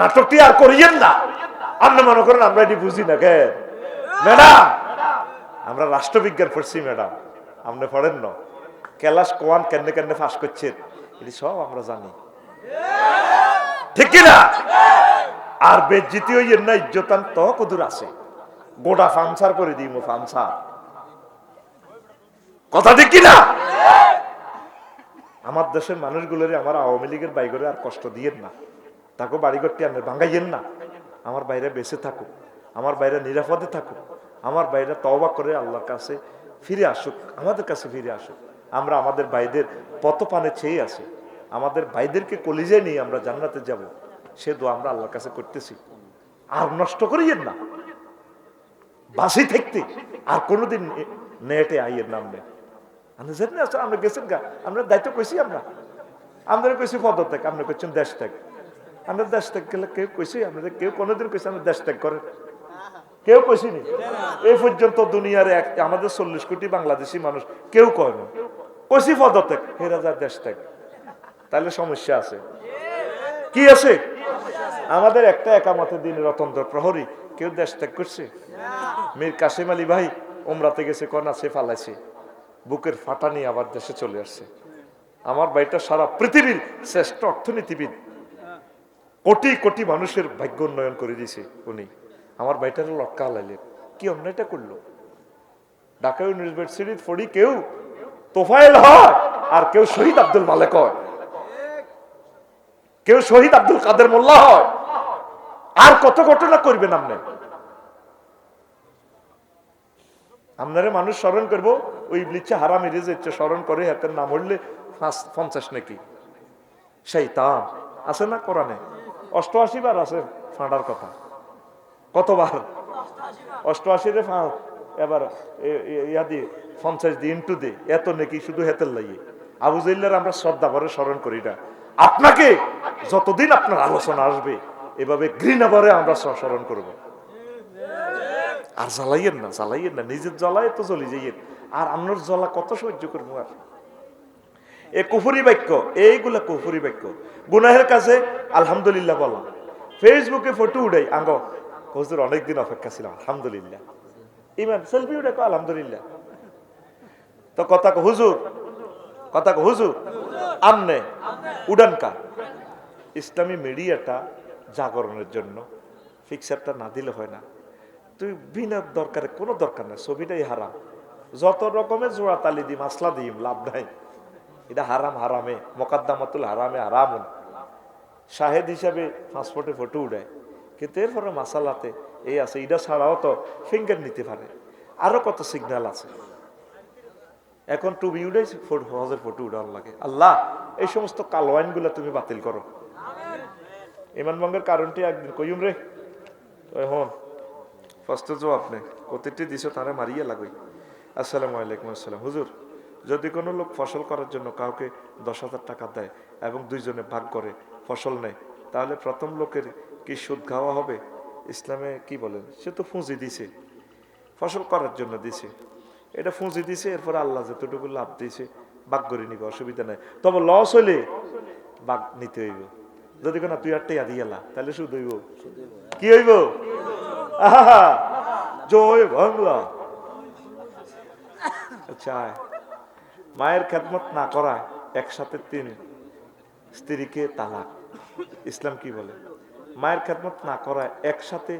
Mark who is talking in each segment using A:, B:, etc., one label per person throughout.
A: নাটকটি আর করিয়েন না। আপনি মনে করেন আমরা এটি বুঝি না কে ম্যাডাম, আমরা রাষ্ট্রবিজ্ঞান পড়ছি, ম্যাডাম। আপনি পড়েন না। ক্যালাস কোয়ান কেন কেন ফাঁস করছেন? এটি সব আমরা জানি। ঠিক কিনা আর বেজ্জিতি হইয়েন না ইজ্জতান তো কদূর আছে। গোটা ফামসার করে দিই মো ফামসার কথা ঠিক কিনা আমার দেশের মানুষগুলোর আমার আওয়ামী লীগের বাইরে আর কষ্ট দিয়েন না। তাকে বাড়িঘরটি আনে ভাঙ্গাইয়েন না। আমার বাইরে বেঁচে থাকুক, আমার বাইরে নিরাপদে থাকুক, আমার বাইরে তওবা করে আল্লাহর কাছে ফিরে আসুক, আমাদের কাছে ফিরে আসুক। আমরা আমাদের ভাইদের পত পানে চেয়ে আছি। আমাদের ভাইদেরকে কলিজে নিয়ে আমরা জান্নাতে যাব। সে দোয়া আমরা আল্লাহর কাছে করতেছি। আর নষ্ট করিয়েন না। বাসি থাকতে আর কোনোদিন নেটে আইয়ের নাম নেই। আমরা গেছেন গা। আমরা দায়িত্ব কইছি আমরা। আমরা কইছি পদত্যাগ, আপনি করছেন দেশ ত্যাগ। আমরা দেশ ত্যাগ গেলে কেউ কইছি আমাদের কেউ কোনোদিন কইছি আমরা দেশ ত্যাগ করেন কেউ কইছিনি এই পর্যন্ত দুনিয়ার এক, আমাদের চল্লিশ কোটি বাংলাদেশি মানুষ কেউ কয় না। কইছি পদত্যাগ? হে রাজা, দেশ ত্যাগ। তাহলে সমস্যা আছে। কি আছে? আমাদের একটা একামতে দিন রতন্দ্র প্রহরী, কেউ দেশ ত্যাগ করছে? মীর কাসিম আলী ভাই ওমরাতে গেছে কনা সে ফালাইছে। বুকের ফাটা নিয়ে আবার দেশে চলে আসছে। আমার বাড়িটা সারা পৃথিবীর শ্রেষ্ঠ অর্থনীতিবিদ। কোটি কোটি মানুষের ভাগ্য উন্নয়ন করে দিয়েছে উনি। আমার বাড়িটার লটকা লাইলেন। কি অন্যায়টা করল? ঢাকা ইউনিভার্সিটির পড়ি কেউ তোফায়েল হয় আর কেউ শহীদ আব্দুল মালেক হয়। কেউ শহীদ আব্দুল কাদের মোল্লা হয়। আর কত ঘটনা করবেন আপনি? আপনারে মানুষ স্মরণ করব, ওই ইবলিচ্ছে হারাম এরিয়ে যাচ্ছে স্মরণ করে, হাতের নাম হইলে পঞ্চাশ নাকি? সেই তাম আছে না কোরআনে? অষ্টআশি বার আছে ফাঁড়ার কথা। কতবার? অষ্টআশি রে ফাঁ, এবার ইয়া দিয়ে পঞ্চাশ দিয়ে ইন্টু দে, এত নাকি শুধু হেতের লাগিয়ে আবু জাইল্লার আমরা শ্রদ্ধা করে স্মরণ করি না আপনাকে যতদিন আপনার আলোচনা আসবে, এভাবে ঘৃণা ভরে আমরা স্মরণ করব। আর জ্বালাইয়েন না জ্বালাইয়েন না, নিজের জ্বালায় তো জ্বলি যাইয়েন। আর আপনার জ্বালা কত সহ্য করব আর? এ কুফুরি বাক্য, এইগুলা কুফুরি বাক্য। গুনাহের কাছে আলহামদুলিল্লাহ বলা। ফেসবুকে ফটো উঠাই, আঙ্গ, হুজুর অনেকদিন অপেক্ষা ছিল আলহামদুলিল্লাহ। ইমান, সেলফি উঠে আলহামদুলিল্লাহ। তো কথা হুজুর কথা হুজুর, আমনে উডানকা ইসলামী মিডিয়াটা জাগরণের জন্য ফিক্সারটা না দিলে হয় না। তুই বিনা দরকারে কোনো দরকার নাই, ছবিটাই হারাম। যত রকমের জোড়া তালি দিই মাসলা দিম, লাভ নাই। এটা হারাম হারামে, মোকাদ্দামাতুল হারামে হারামুন। শাহেদ হিসাবে পাসপোর্টে ফটো উঠায়। কিন্তু এরপরে মাসালাতে এই আছে এটা ছাড়াও তো ফিঙ্গার নিতে পারে। আরও কত সিগন্যাল আছে। এখন টুবি উঠাই হজের ফটো উঠান লাগে। আল্লাহ, এই সমস্ত কালো আইনগুলো তুমি বাতিল করো। ইমান ভঙ্গের কারণটি একদিন কইম রে। হন ফার্স্ট জবাব নেই প্রতিটি দিছ তারা মারিয়ে লাগবে। আসসালামু আলাইকুম আসসালাম। হুজুর যদি কোনো লোক ফসল করার জন্য কাউকে দশ হাজার টাকা দেয় এবং দুইজনে ভাগ করে ফসল নেয়, তাহলে প্রথম লোকের কি সুদ খাওয়া হবে? ইসলামে কি বলেন? সে তো ফুঁজি দিছে, ফসল করার জন্য দিছে। এটা ফুঁজি দিছে, এরপর আল্লাহ যতটুকু লাভ দিয়েছে, ভাগ করে নিবে, অসুবিধা নাই। তবে লস হইলে ভাগ নিতে হইব। যদি কোনো তুই আটটাই আদি গেলা তাহলে সুদ হইব। কি হইব? আহা, জয় বাংলা। আচ্ছা মায়ের খেদমত না করা, একসাথে তিন স্ত্রীকে তালাক। ইসলাম কি বলে? মায়ের খেদমত না করা, একসাথে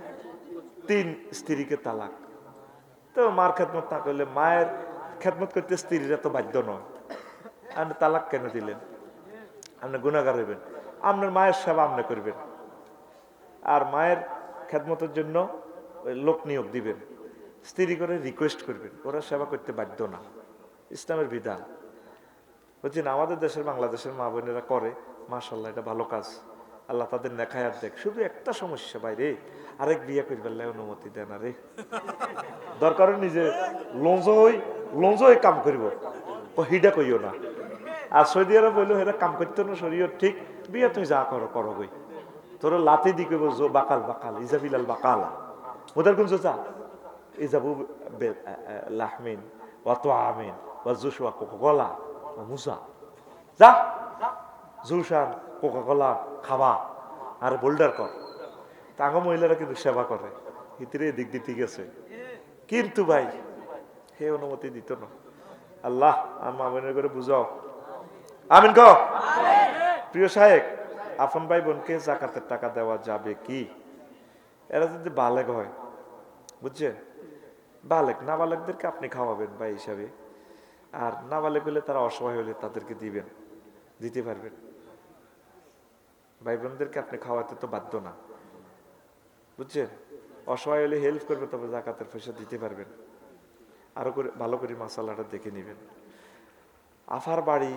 A: তিন স্ত্রীকে তালাক। তো মার খেদমত না করলে মায়ের খেদমত করতে স্ত্রীরা তো বাধ্য নয়। আপনি তালাক কেন দিলেন? আপনি গুণাগার হইবেন। আপনার মায়ের সেবা আপনি করবেন। আর মায়ের খেদমতের জন্য লোক নিয়োগ দিবেন। স্ত্রী করে রিকোয়েস্ট করবেন। ওরা সেবা করতে বাধ্য না। ইসলামের বিধান। বলছেন আমাদের দেশের, বাংলাদেশের মা বোনেরা করে মাশাল্লাহ এটা ভালো কাজ। আল্লাহ তাদের নেখায়াত দেখ, শুধু একটা সমস্যা বাইরে আরেক বিয়ে করবার অনুমতি দেন আরে দরকার নিজে লঞ্চ হই লঞ্চ হয়ে কাম করিব। হিডা কইও না। আর সৌদি আরব বলল হেরা কাম করতে না শরীর ঠিক। বিয়ে তুমি যা করো করো গই তোর লাতে দি কইব জো বাকাল বাকাল ইজাবিলাল বাকাল। ওদের কোন যা ইজাবু লাহমিন, ওয়া তোয়ামিন। ওয়া জুসুয়া কোকোকলা ও মুসা যা জুসান কোকোকলা খাবা আর বোল্ডার কর তাঙ্গ মহিলারা কিন্তু সেবা করে হিতিরে দিক দিয়ে ঠিক আছে কিন্তু ভাই হে অনুমতি দিত না আল্লাহ আমার করে বুঝাও আমিন ক প্রিয় সাহেব আপন ভাই বোনকে জাকাতের টাকা দেওয়া যাবে কি এরা যদি বালেক হয় বুঝছেন বালেক না বালেকদেরকে আপনি খাওয়াবেন ভাই হিসাবে আর না বালেক হলে তারা অসহায় হলে তাদেরকে দিবেন, দিতে পারবেন। ভাই বোনদেরকে আপনি খাওয়াতে তো বাধ্য না। বুঝছেন? অসহায় হলে হেল্প করবে তবে জাকাতের পয়সা দিতে পারবেন। আরও করে, ভালো করে মাসালাটা দেখে নেবেন। আফার বাড়ি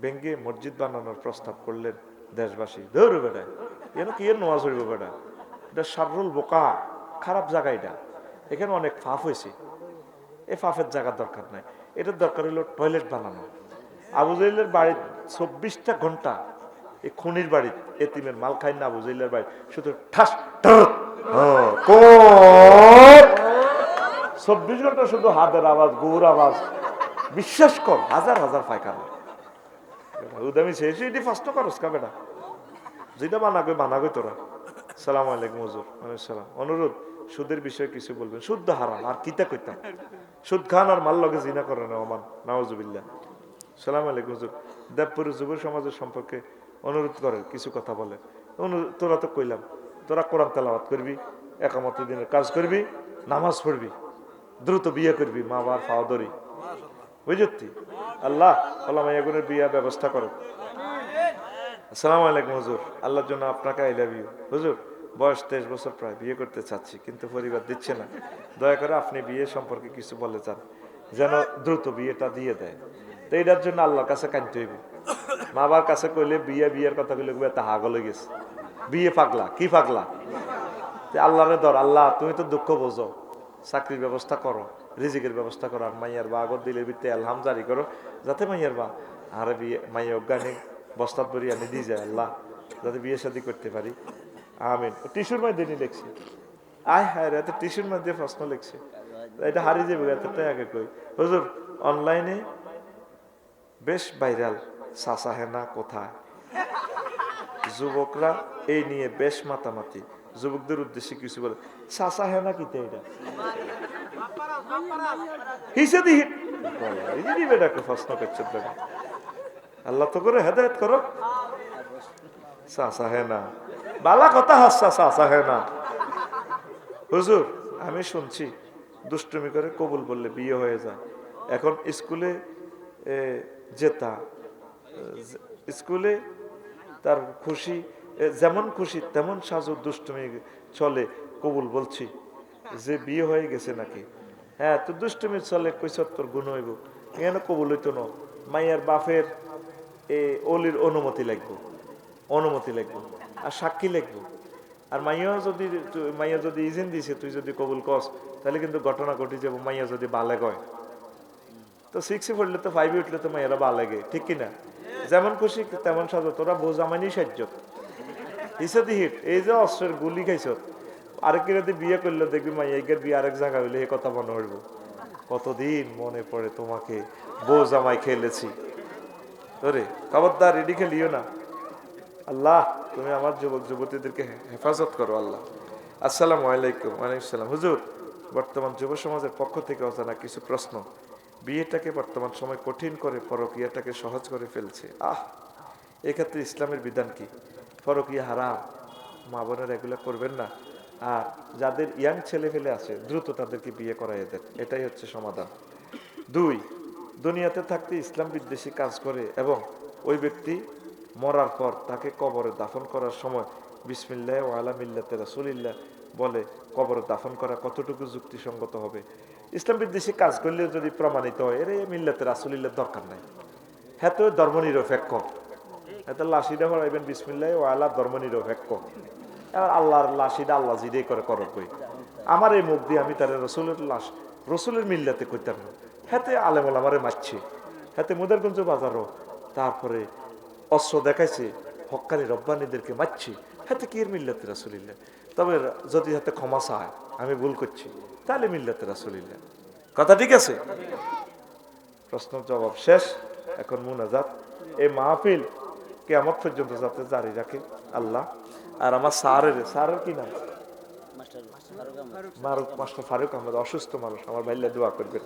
A: ভেঙ্গে মসজিদ বানানোর প্রস্তাব করলেন দেশবাসী। ধরু বেটা, এন কি এর নোয়াজ হইব বেটা? এটা সাবরুল বোকা, খারাপ জায়গা এটা। এখানে অনেক ফাফ হয়েছে। এই ফাফের জায়গার দরকার নাই। এটার দরকার হলো টয়লেট বানানো। আবু জাইলের বাড়ি চব্বিশটা ঘণ্টা এই খনির বাড়ি, এতিমের মাল খাই না আবু জাইলের বাড়ি, শুধু ঠাস হ্যাঁ। চব্বিশ ঘণ্টা শুধু হাতের আওয়াজ, গৌর আওয়াজ। বিশ্বাস কর, হাজার হাজার পায়খানা। উদামি শেষ, এটি ফার্স্ট কা বেটা। যেটা বানাগো বানাগো তোরা। সালাম আলাইকুম, হুজুর। সালাম। অনুরোধ সুদের বিষয়ে কিছু বলবেন? শুদ্ধ হারাম, আর কিতা কইতাম? সুদ খান আর মাল লগে জিনা করে না ওমান সালাম আলাইকুম, হুজুর। দেবপুর যুব সমাজের সম্পর্কে অনুরোধ করে কিছু কথা বলে। তোরা তো কইলাম, তোরা কোরআন তেলাওয়াত করবি একামত দিনের কাজ করবি, নামাজ পড়বি, দ্রুত বিয়ে করবি, মা বাবার ফাওয়া ধরি। বুঝতি আল্লাহ আল্লাহ মাইয়াগুনের বিয়া ব্যবস্থা করো আসসালামু আলাইকুম, হুজুর। আল্লাহর জন্য আপনাকে আই লাভ ইউ। হুজুর বয়স তেইশ বছর প্রায়, বিয়ে করতে চাচ্ছি, কিন্তু পরিবার দিচ্ছে না। দয়া করে আপনি বিয়ে সম্পর্কে কিছু বলে চান যেন দ্রুত বিয়েটা দিয়ে দেয়। তো এটার জন্য আল্লাহর কাছে কানতে হইব। মা বাবার কাছে কইলে বিয়ে বিয়ের কথা কইলে কইবে তা হাগলে গেছে। বিয়ে পাগলা, কি পাগলা? আল্লাহরে ধর, আল্লাহ, তুমি তো দুঃখ বোঝো। চাকরির ব্যবস্থা করো, রিজিকের ব্যবস্থা করো, আর মাইয়ার বা আগর দিলে বিতে আলহাম জারি করো, যাতে মাইয়ার বা আরে বিয়ে, মাইয়া অজ্ঞানী, বস্তাত ভরি আমি দিয়ে যায় আল্লাহ, যাতে বিয়ে শাদি করতে পারি। আমিন। টিস্যুর মধ্যে নিয়ে লিখছি আয় হায় রে টিস্যুর মধ্যে প্রশ্ন লিখছে এটা হারিয়ে যাবে, এতটাই আগে কই। হুজুর অনলাইনে বেশ ভাইরাল সাসা হেনা কোথায়? যুবকরা এই নিয়ে বেশ মাতামাতি। যুবকদের উদ্দেশ্যে কিছু বলে। সাসা হেনা কিতে এটা? হিসে দি হিট বেটাকে প্রশ্ন করছে আল্লাহ তো করে হেদায়ত করো। সাসা হেনা বালা কথা হাসা আসা হয় না। হুজুর, আমি শুনছি, দুষ্টুমি করে কবুল বললে বিয়ে হয়ে যায়। এখন স্কুলে যেতা স্কুলে তার খুশি যেমন খুশি তেমন সাজু দুষ্টুমি চলে, কবুল বলছি। যে বিয়ে হয়ে গেছে নাকি? হ্যাঁ তো দুষ্টুমি চলে কৈশোর তোর গুণ হইব। কেন কবুল হইতো না? মাইয়ার বাপের, এ, অলির অনুমতি লাগবো। অনুমতি লাগবো। আর সাক্ষী লাগবো আর মাইয়া যদি মাইয়া যদি ইজিন দিছে, তুই যদি কবুল কস তাহলে কিন্তু ঘটনা ঘটি যাব, মাইয়া যদি বালে কয়। তো সিক্সে পড়লে তো ফাইভে উঠলে তো মাইয়ারা বা লাগে ঠিক কিনা যেমন খুশি, তেমন সাজো, তোরা বোঝামানি সাহায্য। হিসে দি হিট, এই যে অস্ত্রের গুলি খাইছ আরেক রাতে বিয়ে করলে দেখবি মাইয়াইকের বিয়ে আরেক জায়গা হইলে এই কথা মনে হইব কতদিন মনে পড়ে তোমাকে বউ জামাই খেলেছি। তোরে খবরদার রেডি খেলিও না। আল্লাহ তুমি আমার যুবক যুবতীদেরকে হেফাজত করো, আল্লাহ। আসসালামু আলাইকুম, ওয়ালাইকুম সালাম। হুজুর, বর্তমান যুব সমাজের পক্ষ থেকে অজানা কিছু প্রশ্ন। বিয়েটাকে বর্তমান সময় কঠিন করে, পরকীয়াটাকে সহজ করে ফেলছে। আহ! এক্ষেত্রে ইসলামের বিধান কি? পরকীয়া হারাম। মা বোনেরা এগুলো করবেন না। আর যাদের ইয়াং ছেলে ফেলে আছে, দ্রুত তাদেরকে বিয়ে করাই দেন। এটাই হচ্ছে সমাধান। দুই, দুনিয়াতে থাকতে ইসলাম বিদ্বেষী কাজ করে এবং ওই ব্যক্তি মরার পর তাকে কবরে দাফন করার সময় বিসমিল্লাহ ও আলা মিল্লাতে রাসুলিল্লাহ বলে, কবরে দাফন করা কতটুকু যুক্তিসঙ্গত হবে? ইসলাম বিদ্বেষী কাজ করলে যদি প্রমাণিত হয়, এর মিল্লাতে রাসুলিল্লাহ দরকার নাই। হ্যাঁ তো ধর্মনিরপেক্ষ। এত লাশিটা হরাইবেন বিসমিল্লাহ ও আল্লাহ ধর্মনিরপেক্ষ। আর আল্লাহর লাশিটা আল্লাহ জিদে করে করো কই। আমার এই মুখ দিয়ে আমি তার রসুলের লাশ, রসুলের মিল্লাতে করতাম না। হাতে আলেমল আমারে মারছে। হাতে মুদারগঞ্জ বাজারও। তারপরে অস্ত্র দেখাইছে হক্কানি রব্বানিদেরকে মারছে। হাতে কি মিল্লাতে রাসুলিল্লাহ? তবে যদি হাতে ক্ষমা চায়, আমি ভুল করছি, তাহলে মিল্লাতে রাসুলিল্লাহ। কথা ঠিক আছে? প্রশ্ন জবাব শেষ। এখন মুনাজাত। এই মাহফিল কেমন পর্যন্ত যাতে জারি রাখে আল্লাহ। আর আমার স্যারের স্যারের কি নাম? মারুক মাস্টার ফারুক আহমদ। অসুস্থ মানুষ। আমার ভাইলে দোয়া করবেন।